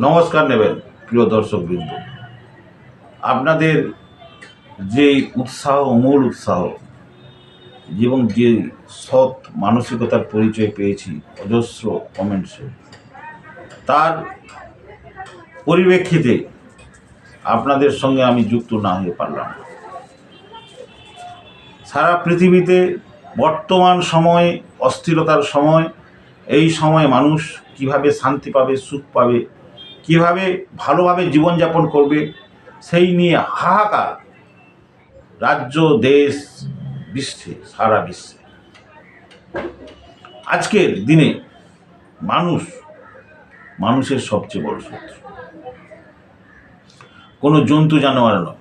নমস্কার নেবেন প্রিয় দর্শকবৃন্দ আপনাদের যে উৎসাহ, অমূল উৎসাহ, এবং যে সৎ মানসিকতার পরিচয় পেয়েছি অজস্র কমেন্টসে তার পরিপ্রেক্ষিতে আপনাদের সঙ্গে আমি যুক্ত না হয়ে পারলাম। সারা পৃথিবীতে বর্তমান সময়ে, অস্থিরতার সময়, এই সময় মানুষ কীভাবে শান্তি পাবে, সুখ পাবে কীভাবে ভালোভাবে জীবনযাপন করবে, সেই নিয়ে হাহাকার রাজ্য, দেশ, বিশ্বে, সারা বিশ্বে। আজকের দিনে মানুষ মানুষের সবচেয়ে বড় শত্রু। কোনো জন্তু জানোয়ার নয়।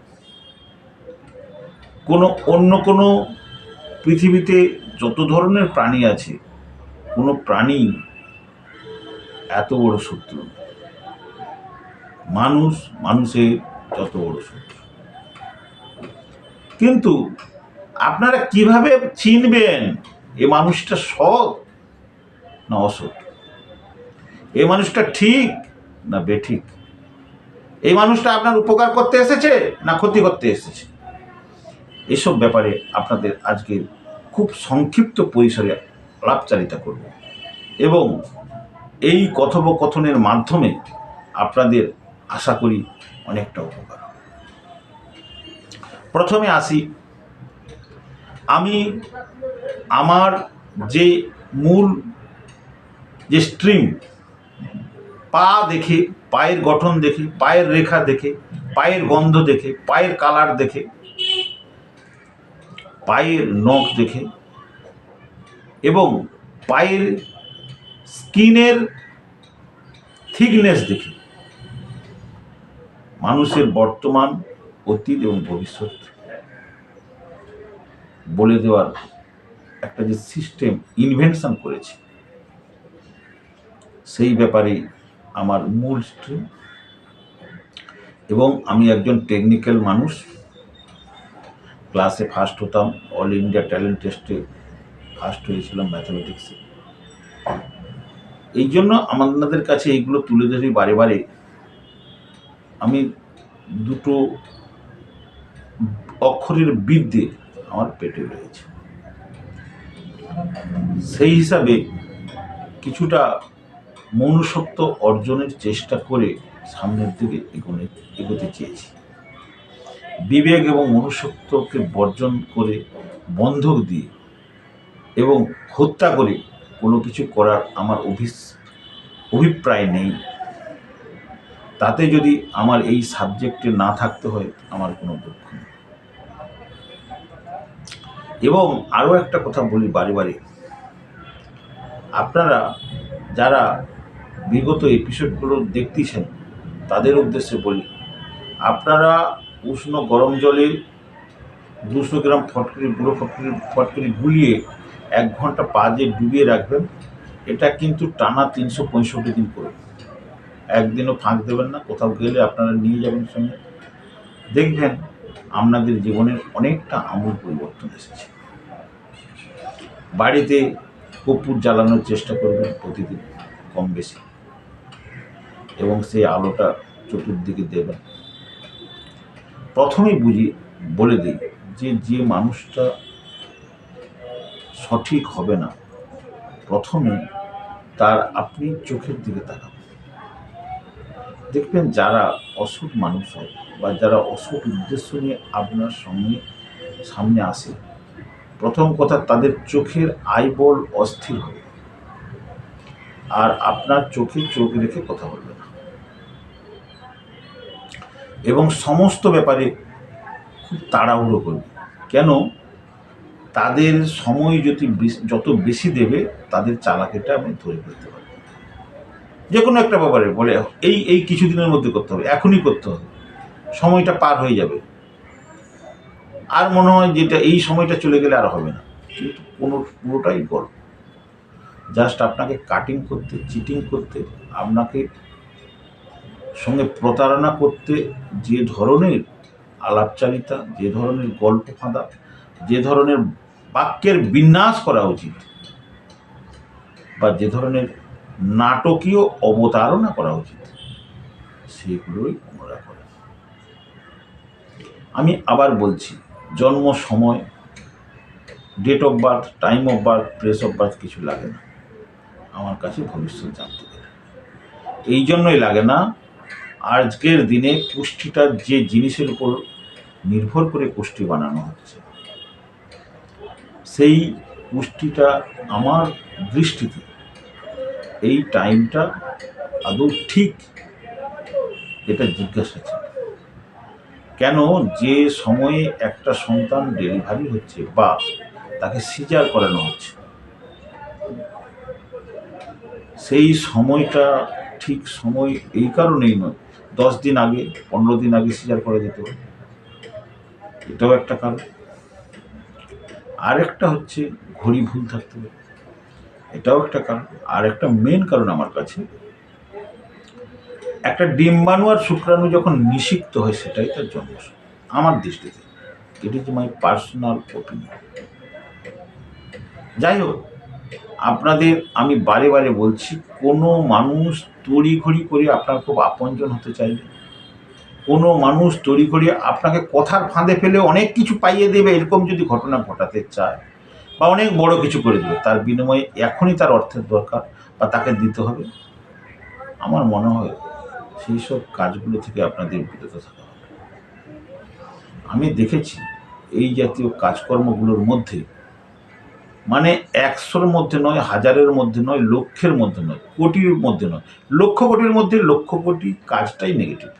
কোনো অন্য কোনো পৃথিবীতে যত ধরনের প্রাণী আছে, কোনো প্রাণী এত বড় শত্রু নয়। মানুষ, মানুষের যত বড় শত্রু। কিন্তু আপনারা কীভাবে চিনবেন এ মানুষটা সৎ না অসৎ? এ মানুষটা ঠিক না বেঠিক? এই মানুষটা আপনার উপকার করতে এসেছে না ক্ষতি করতে এসেছে? এসব ব্যাপারে আপনাদের আজকে খুব সংক্ষিপ্ত পরিসরে আলাপচারিতা করব। এবং এই কথোপকথনের মাধ্যমে আপনাদের আশা করি অনেকটা উপকার। প্রথমে আসি, আমি আমার যে মূল, যে স্ট্রিম পা দেখে, পায়ের গঠন দেখে, পায়ের রেখা দেখে, পায়ের গন্ধ দেখে, পায়ের কালার দেখে, পায়ের নখ দেখে এবং পায়ের স্কিনের থিকনেস দেখে মানুষের বর্তমান, অতীত এবং ভবিষ্যৎ। বলে দেওয়ার একটা যে সিস্টেম ইনভেনশন করেছে, সেই ব্যাপারে আমার মূল স্ট্রিম এবং আমি একজন টেকনিক্যাল মানুষ ক্লাসে ফার্স্ট হতাম অল ইন্ডিয়া ট্যালেন্ট টেস্টে ফার্স্ট হয়েছিলাম ম্যাথামেটিক্সে এই জন্য আমাদের কাছে এইগুলো তুলে ধরি বারে বারে আমি দুটো অক্ষরের বিদ্যে আমার পেটে রয়েছে। সেই হিসাবে কিছুটা মনুষ্যত্ব অর্জনের চেষ্টা করে সামনের দিকে এগোনে, এগোতে চেয়েছি। বিবেক এবং মনুষ্যত্বকে বর্জন করে, বন্ধক দিয়ে এবং হত্যা করে কোনো কিছু করার আমার অভিস, অভিপ্রায় নেই। তাতে যদি আমার এই সাবজেক্টে না থাকতে হয়, আমার কোনো দুঃখ নেই। এবং আরও একটা কথা বলি বারে বারে। আপনারা যারা বিগত এপিসোডগুলো দেখতেছেন, তাদের উদ্দেশ্যে বলি, আপনারা উষ্ণ গরম জলে দুশো গ্রাম ফটকরি, গুঁড়ো ফটকরি ফটকরি গুলিয়ে এক ঘণ্টা পা দিয়ে ডুবিয়ে রাখবেন, এটা কিন্তু টানা তিনশো পঁয়ষট্টি দিন করবেন একদিনও ফাঁক দেবেন না, কোথাও গেলে আপনারা নিয়ে যাবেন সঙ্গে। দেখবেন আপনাদের জীবনের অনেকটা আমূল পরিবর্তন এসেছে। বাড়িতে কর্পূর জ্বালানোর চেষ্টা করবেন প্রতিদিন কম বেশি। এবং সেই আলোটা চতুর্দিকে দেবেন। প্রথমেই বুঝি, বলে দিই যে যে মানুষটা সঠিক হবে না, প্রথমে তার আপনি চোখের দিকে তাকাবেন দেখবেন যারা অসৎ মানুষ হয় বা যারা অসৎ উদ্দেশ্য নিয়ে আপনার সঙ্গে সামনে আসে, প্রথম কথা তাদের চোখের আইবল অস্থির হবে। আর আপনার চোখে চোখ রেখে কথা বলবে না। এবং সমস্ত ব্যাপারে খুব তাড়াহুড়ো করবে কেন? তাদের সময় যদি যত বেশি দেবে, তাদের চালাকিটা আপনি ধরে ফেলতে পারবেন। যে কোনো একটা ব্যাপারে বলে, এই এই কিছুদিনের মধ্যে করতে হবে, এখনই করতে হবে। সময়টা পার হয়ে যাবে। আর মনে হয় যেটা, এই সময়টা চলে গেলে আর হবে না। কিন্তু কোনো পুরোটাই গল্প। জাস্ট আপনাকে কাটিং করতে, চিটিং করতে, আপনাকে সঙ্গে প্রতারণা করতে, যে ধরনের আলাপচারিতা, যে ধরনের গল্প ফাঁদা, যে ধরনের বাক্যের বিন্যাস করা উচিত, বা যে ধরনের নাটকীয় অবতারণা করা উচিত। সেগুলোই ওনারা করেন আমি আবার বলছি, জন্ম সময় date of birth time of birth place of birth কিছু লাগে না। আমার কাছে ভবিষ্যৎ জানতে গেলে। এই জন্যই লাগে না, আজকের দিনে পুষ্টিটা যে জিনিসের উপর নির্ভর করে পুষ্টি বানানো হচ্ছে, সেই পুষ্টিটা আমার দৃষ্টিতে এই টাইমটা আদৌ ঠিক? এটা জিজ্ঞাসা ছিল। কেন যে সময়ে একটা সন্তান ডেলিভারি হচ্ছে বা তাকে সিজার করানো হচ্ছে, সেই সময়টা ঠিক সময় এই কারণেই নয়। দশ দিন আগে, পনেরো দিন আগে সিজার করা যেত এটাও একটা কারণ। আরেকটা হচ্ছে, ঘড়ি ভুল থাকতে পারে। এটাও একটা কারণ। আর একটা মেন কারণ আমার কাছে, একটা ডিম্বাণু আর শুক্রাণু যখন নিষিক্ত হয়, সেটাই তার জন্ম আমার দৃষ্টিতে it is my personal opinion যাই হোক, আপনাদের আমি বারে বারে বলছি, কোনো মানুষ তড়িঘড়ি করে আপনার খুব আপনজন হতে চাইবে কোনো মানুষ তড়িঘড়ি আপনাকে কথার ফাঁদে ফেলে অনেক কিছু পাইয়ে দেবে, এরকম যদি ঘটনা ঘটাতে চায় বা অনেক বড় কিছু করে দেবে তার বিনিময়ে এখনই তার অর্থের দরকার বা তাকে দিতে হবে। আমার মনে হয় সেই সব কাজগুলো থেকে আপনাদের বিরত থাকা হবে। আমি দেখেছি এই জাতীয় কাজকর্মগুলোর মধ্যে মানে একশোর মধ্যে নয়, হাজারের মধ্যে নয়, লক্ষের মধ্যে নয়, কোটির মধ্যে নয়, লক্ষ কোটির মধ্যে লক্ষ কোটি কাজটাই নেগেটিভ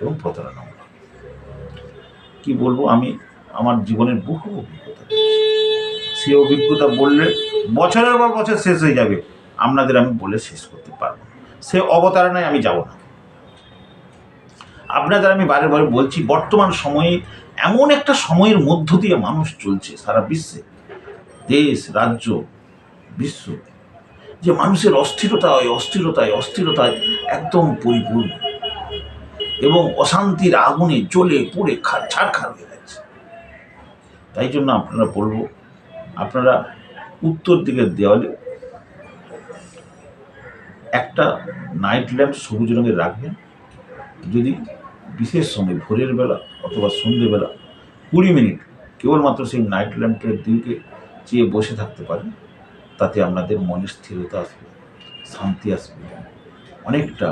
এবং প্রতারণামূলক। কি বলব আমি? আমার জীবনের বহু অভিজ্ঞতা সেই অভিজ্ঞতা বললে বছরের পর বছর শেষ হয়ে যাবে। আপনাদের আমি বলে শেষ করতে পারব সে অবতারণায় আমি যাব না। আপনাদের আমি বারে বারে বলছি, বর্তমান সময়ে এমন একটা সময়ের মধ্য দিয়ে মানুষ চলছে সারা বিশ্বে, দেশ, রাজ্য, বিশ্ব, যে মানুষের অস্থিরতায় অস্থিরতায় অস্থিরতায় একদম পরিপূর্ণ এবং অশান্তির আগুনে জ্বলে পুড়ে ছাড়খাড় হয়ে যাচ্ছে তাই জন্য আপনারা বলব আপনারা উত্তর দিকের দেওয়ালে একটা নাইট ল্যাম্প সবুজ রঙের রাখবেন। যদি বিশেষ সময় ভোরের বেলা অথবা সন্ধেবেলা কুড়ি মিনিট কেবলমাত্র সেই নাইট ল্যাম্পের দিকে চেয়ে বসে থাকতে পারেন, তাতে আপনাদের মনে স্থিরতা আসবে, শান্তি আসবে। অনেকটা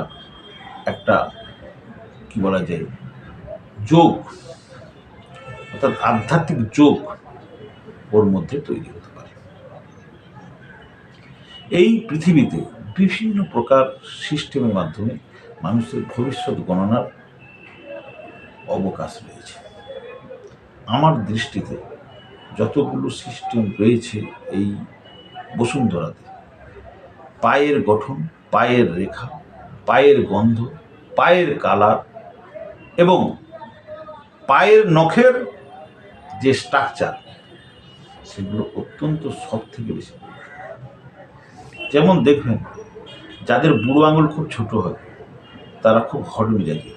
একটা, কি বলা যায়, যোগ, অর্থাৎ আধ্যাত্মিক যোগ ওর মধ্যে তৈরি হতে পারে। এই পৃথিবীতে বিভিন্ন প্রকার সিস্টেমের মাধ্যমে মানুষের ভবিষ্যৎ গণনার অবকাশ রয়েছে। আমার দৃষ্টিতে যতগুলো সিস্টেম রয়েছে এই বসুন্ধরাতে, পায়ের গঠন, পায়ের রেখা, পায়ের গন্ধ, পায়ের কালার এবং পায়ের নখের যে স্ট্রাকচার সেগুলো অত্যন্ত সব থেকে বেশি। যেমন দেখবেন, যাদের বুড়ো আঙুল খুব ছোট হয়, তারা খুব হট মেজাজি।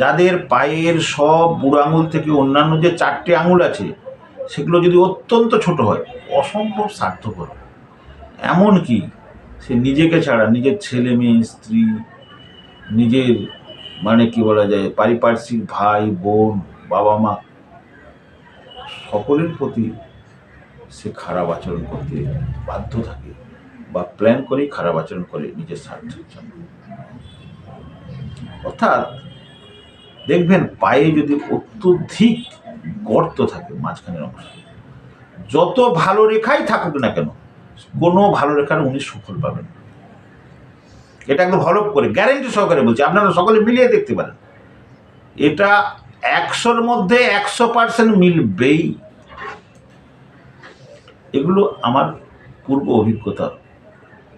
যাদের পায়ের সব বুড়ো আঙুল থেকে অন্যান্য যে চারটে আঙুল আছে, সেগুলো যদি অত্যন্ত ছোট হয়, অসম্ভব স্বার্থপর। এমনকি সে নিজেকে ছাড়া, নিজের ছেলে মেয়ে, স্ত্রী, নিজের মানে কি বলা যায়, পারিপার্শ্বিক ভাই, বোন, বাবা মা সকলের প্রতি সে খারাপ আচরণ করতে বাধ্য থাকে বা প্ল্যান করেই খারাপ আচরণ করে নিজের স্বার্থের জন্য। অর্থাৎ দেখবেন পায়ে যদি অত্যধিক গর্ত থাকে মাঝখানের অংশ, যত ভালো রেখাই থাকুক না কেন, কোনো ভালো রেখার উনি সুফল পাবেন এটা একদম ভালো করে গ্যারেন্টি সহকারে বলছি, আপনারা সকলে মিলিয়ে দেখতে পারেন। এটা একশোর মধ্যে একশো পার্সেন্ট মিলবেই। এগুলো আমার পূর্ব অভিজ্ঞতা।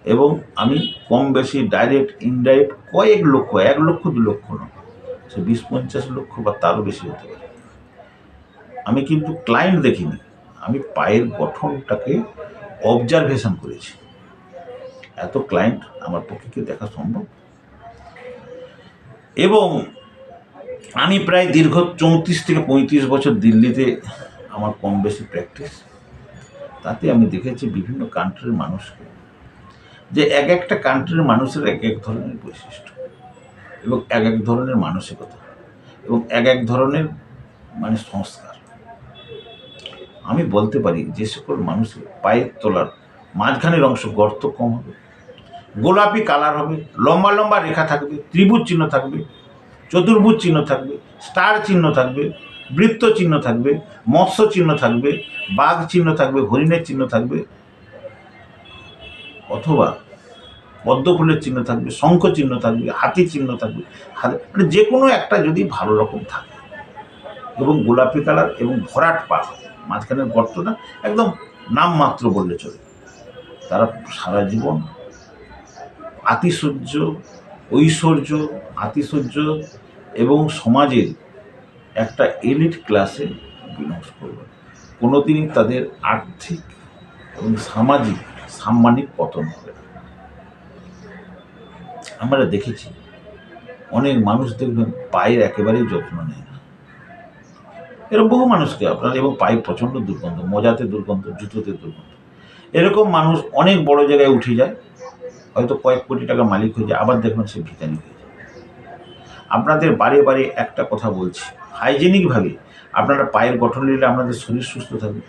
এবং আমি কম বেশি ডাইরেক্ট ইনডাইরেক্ট কয়েক লক্ষ, এক লক্ষ, দু লক্ষ নয় সে বিশ, পঞ্চাশ লক্ষ বা তারও বেশি হতে পারে। আমি কিন্তু ক্লায়েন্ট দেখিনি। আমি পায়ের গঠনটাকে অবজারভেশন করেছি। এত ক্লায়েন্ট আমার পক্ষে দেখা সম্ভব? এবং আমি প্রায় দীর্ঘ চৌত্রিশ থেকে পঁয়ত্রিশ বছর দিল্লিতে আমার কম বেশি প্র্যাকটিস তাতে আমি দেখেছি বিভিন্ন কান্ট্রির মানুষকে, যে এক একটা কান্ট্রির মানুষের এক এক ধরনের বৈশিষ্ট্য এবং এক এক ধরনের মানসিকতা এবং এক এক ধরনের মানে সংস্কার। আমি বলতে পারি যে সকল মানুষের পায়ের তোলার মাঝখানের অংশ গর্ত কম হবে, গোলাপি কালার হবে, লম্বা লম্বা রেখা থাকবে, ত্রিভুজ চিহ্ন থাকবে চতুর্ভুজ চিহ্ন থাকবে স্টার চিহ্ন থাকবে, বৃত্ত চিহ্ন থাকবে, মৎস্য চিহ্ন থাকবে, বাঘ চিহ্ন থাকবে, হরিণের চিহ্ন থাকবে, অথবা পদ্মফুলের চিহ্ন থাকবে, শঙ্খ চিহ্ন থাকবে, হাতি চিহ্ন থাকবে মানে যে কোনো একটা যদি ভালো রকম থাকে, এবং গোলাপি কালার এবং ভরাট পা মাঝখানের গর্তটা একদম নামমাত্র বললে চলে। তারা সারা জীবন আতিশয্য ঐশ্বর্য, আতিশয্য এবং সমাজের একটা এলিট ক্লাসে বিলংস করবে। কোনোদিনই তাদের আর্থিক এবং সামাজিক সাম্মানিক পতন হবে আমরা দেখেছি, অনেক মানুষ দেখবেন পায়ের একেবারেই যত্ন নেয় না। এরকম বহু মানুষকে আপনার, এবং পায়ে প্রচণ্ড দুর্গন্ধ, মজাতে দুর্গন্ধ, জুতোতে দুর্গন্ধ। এরকম মানুষ অনেক বড় জায়গায় উঠে যায় হয়তো কয়েক কোটি টাকা মালিক হয়ে যায়, আবার দেখবেন সে ভিখারি হয়ে যায়। আপনাদের বারে বারে একটা কথা বলছি হাইজেনিকভাবে আপনারা পায়ের গঠন নিলে আপনাদের শরীর সুস্থ থাকবে।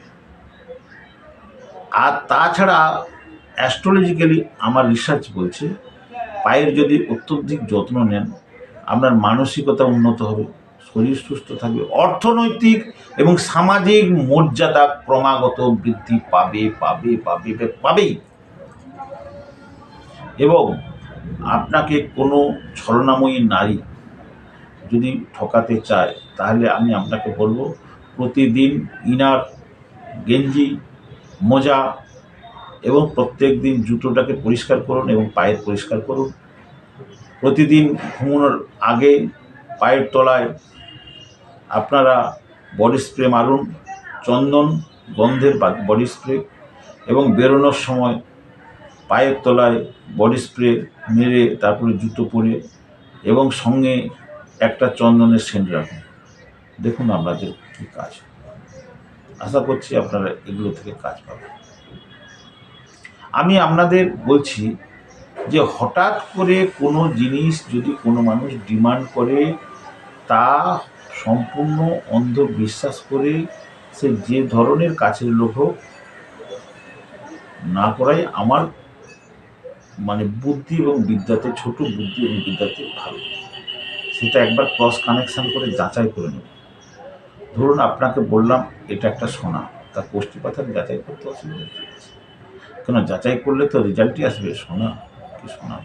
আর তাছাড়া অ্যাস্ট্রোলজিক্যালি আমার রিসার্চ বলছে, পায়ের যদি অত্যধিক যত্ন নেন, আপনার মানসিকতা উন্নত হবে, শরীর সুস্থ থাকবে, অর্থনৈতিক এবং সামাজিক মর্যাদা ক্রমাগত বৃদ্ধি পাবে পাবে পাবে, পাবেই। এবং আপনাকে কোনো ছলনাময়ী নারী যদি ঠকাতে চায়, তাহলে আমি আপনাকে বলব, প্রতিদিন ইনার, গেঞ্জি, মোজা এবং প্রত্যেক দিন জুতোটাকে পরিষ্কার করুন এবং পায়ের পরিষ্কার করুন। প্রতিদিন ঘুমানোর আগে পায়ের তলায় আপনারা বডি স্প্রে মারুন, চন্দন গন্ধের বডি স্প্রে এবং বেরোনোর সময় পায়ের তলায় বডি স্প্রে মেরে তারপরে জুতো পরে এবং সঙ্গে একটা চন্দনের সেন্ট রাখুন। দেখুন আপনাদের কী কাজ। আশা করছি আপনারা এগুলো থেকে কাজ পাবেন। আমি আপনাদের বলছি যে হঠাৎ করে কোনো জিনিস যদি কোনো মানুষ ডিমান্ড করে, তা সম্পূর্ণ অন্ধবিশ্বাস করে সে যে ধরনের কাছের লোক না করাই আমার মানে বুদ্ধি এবং বিদ্যাতে, ছোট বুদ্ধি এবং বিদ্যাতে ভালো। সেটা একবার ক্রস কানেকশান করে যাচাই করে নেব ধরুন আপনাকে বললাম, এটা একটা সোনা। তার কোষ্ঠী পাথর যাচাই করতে অসুবিধা কি আছে? কেন? যাচাই করলে তো রেজাল্টই আসবে, সোনা কি সোনা?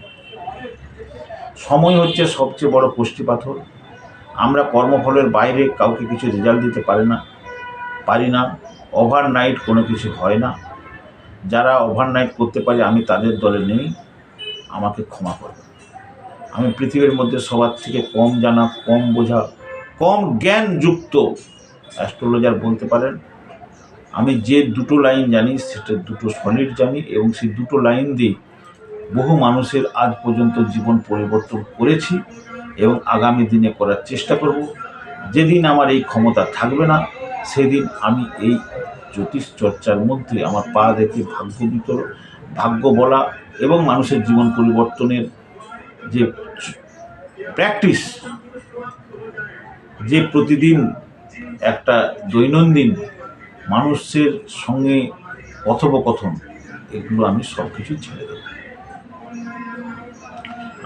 সময় হচ্ছে সবচেয়ে বড় কোষ্ঠী পাথর আমরা কর্মফলের বাইরে কাউকে কিছু রেজাল্ট দিতে পারি না পারি না। ওভারনাইট কোনো কিছু হয় না। যারা ওভারনাইট করতে পারে, আমি তাদের দলে নেই। আমাকে ক্ষমা করবে। আমি পৃথিবীর মধ্যে সবার থেকে কম জানা, কম বোঝা, কম জ্ঞানযুক্ত অ্যাস্ট্রোলজার বলতে পারেন। আমি যে দুটো লাইন জানি, সেটা দুটো সলিড জানি এবং সেই দুটো লাইন দিয়ে বহু মানুষের আজ পর্যন্ত জীবন পরিবর্তন করেছি এবং আগামী দিনে করার চেষ্টা করব। যেদিন আমার এই ক্ষমতা থাকবে না, সেদিন আমি এই জ্যোতিষ চর্চার মধ্যে আমার পা দেখে ভাগ্য বিতর ভাগ্য বলা এবং মানুষের জীবন পরিবর্তনের যে প্র্যাকটিস, যে প্রতিদিন একটা দৈনন্দিন মানুষের সঙ্গে কথোপকথন, এগুলো আমি সব কিছু ছেড়ে দেব।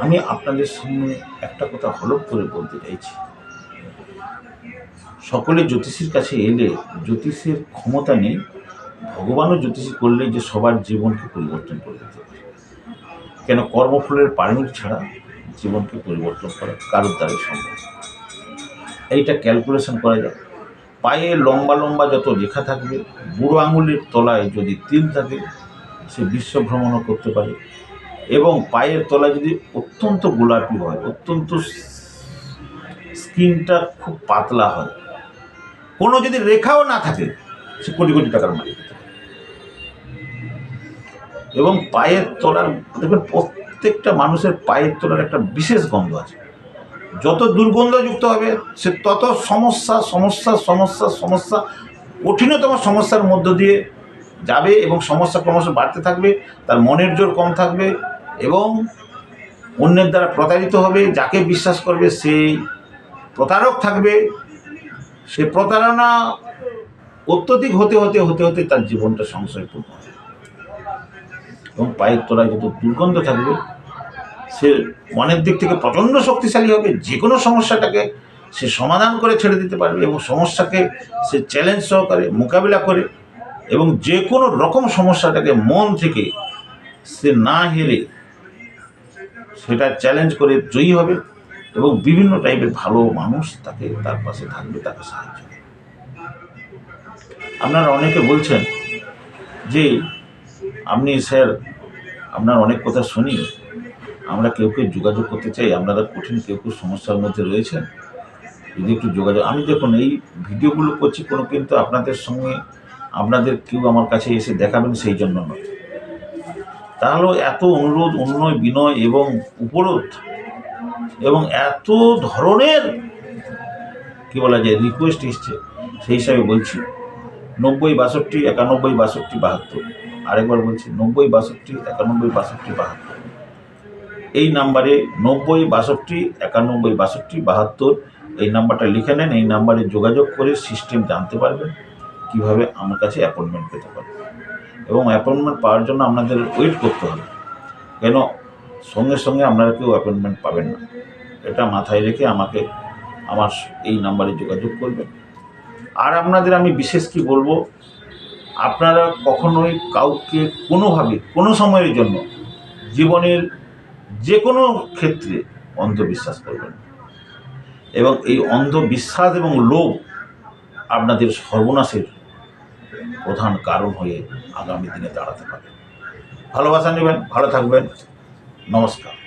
আমি আপনাদের সামনে একটা কথা হলপ করে বলতে চাইছি। সকলে জ্যোতিষীর কাছে এলে জ্যোতিষের ক্ষমতা নেই, ভগবানও জ্যোতিষী করলে যে সবার জীবনকে পরিবর্তন করে দিতে পারে। কেন কর্মফলের পারমিট ছাড়া জীবনকে পরিবর্তন করা কারোর দ্বারাই সম্ভব? এইটা ক্যালকুলেশন করা যায় পায়ে লম্বা লম্বা যত রেখা থাকবে, বুড়ো আঙুলের তলায় যদি তিল থাকে, সে বিশ্ব ভ্রমণও করতে পারে। এবং পায়ের তলায় যদি অত্যন্ত গোলাপি হয়, অত্যন্ত স্কিনটা খুব পাতলা হয়, কোনো যদি রেখাও না থাকে, সে কোটি কোটি টাকার মালিক। এবং পায়ের তলার, দেখবেন প্রত্যেকটা মানুষের পায়ের তলার একটা বিশেষ গন্ধ আছে। যত দুর্গন্ধযুক্ত হবে, সে তত সমস্যা সমস্যা সমস্যা সমস্যা, কঠিনতম সমস্যার মধ্য দিয়ে যাবে এবং সমস্যা ক্রমশ বাড়তে থাকবে, তার মনের জোর কম থাকবে এবং অন্যের দ্বারা প্রতারিত হবে, যাকে বিশ্বাস করবে সেই প্রতারক থাকবে। সে প্রতারণা অত্যধিক হতে হতে হতে হতে তার জীবনটা সংশয়পূর্ণ হবে। এবং পায়ের তলায় যত দুর্গন্ধ থাকবে, সে মনের দিক থেকে প্রচণ্ড শক্তিশালী হবে যে কোনো সমস্যাটাকে সে সমাধান করে ছেড়ে দিতে পারবে এবং সমস্যাকে সে চ্যালেঞ্জ সহকারে মোকাবিলা করে এবং যে কোনো রকম সমস্যাটাকে মন থেকে সে না হেরে সেটা চ্যালেঞ্জ করে জয়ী হবে এবং বিভিন্ন টাইপের ভালো মানুষ তাকে তার পাশে থাকবে, তাকে সাহায্য করবে। আপনারা অনেকে বলছেন যে আপনি স্যার, আপনার অনেক কথা শুনি। আমরা কেউ কেউ যোগাযোগ করতে চাই, আপনারা কঠিন কেউ কেউ সমস্যার মধ্যে রয়েছেন। যদি একটু যোগাযোগ, আমি দেখুন, এই ভিডিওগুলো করছি কোনো কিন্তু আপনাদের সঙ্গে আপনাদের কেউ আমার কাছে এসে দেখাবেন সেই জন্য নয়। তাহলে এত অনুরোধ, অনুনয়, বিনয় এবং উপরোধ এবং এত ধরনের, কি বলা যায় রিকোয়েস্ট এসছে, সেই হিসাবে বলছি, নব্বই বাষট্টি, একানব্বই বাষট্টি, বাহাত্তর। আরেকবার বলছি, নব্বই বাষট্টি, একানব্বই বাষট্টি, বাহাত্তর। এই নাম্বারে নব্বই বাষট্টি, একানব্বই বাষট্টি, বাহাত্তর, এই নাম্বারটা লিখে নেন, এই নাম্বারে যোগাযোগ করে সিস্টেম জানতে পারবেন কীভাবে আমার কাছে অ্যাপয়েন্টমেন্ট পেতে পারবেন এবং অ্যাপয়েন্টমেন্ট পাওয়ার জন্য আপনাদের ওয়েট করতে হবে। কেন? সঙ্গে সঙ্গে আপনারা কেউ অ্যাপয়েন্টমেন্ট পাবেন না। এটা মাথায় রেখে আমাকে আমার এই নাম্বারে যোগাযোগ করবেন। আর আপনাদের আমি বিশেষ কি বলব? আপনারা কখনোই কাউকে কোনোভাবে, কোনো সময়ের জন্য জীবনের যে কোনো ক্ষেত্রে অন্ধবিশ্বাস করবেন এবং এই অন্ধবিশ্বাস এবং লোভ আপনাদের সর্বনাশের প্রধান কারণ হয়ে আগামী দিনে দাঁড়াতে পারে। ভালোবাসা নেবেন, ভালো থাকবেন। নমস্কার।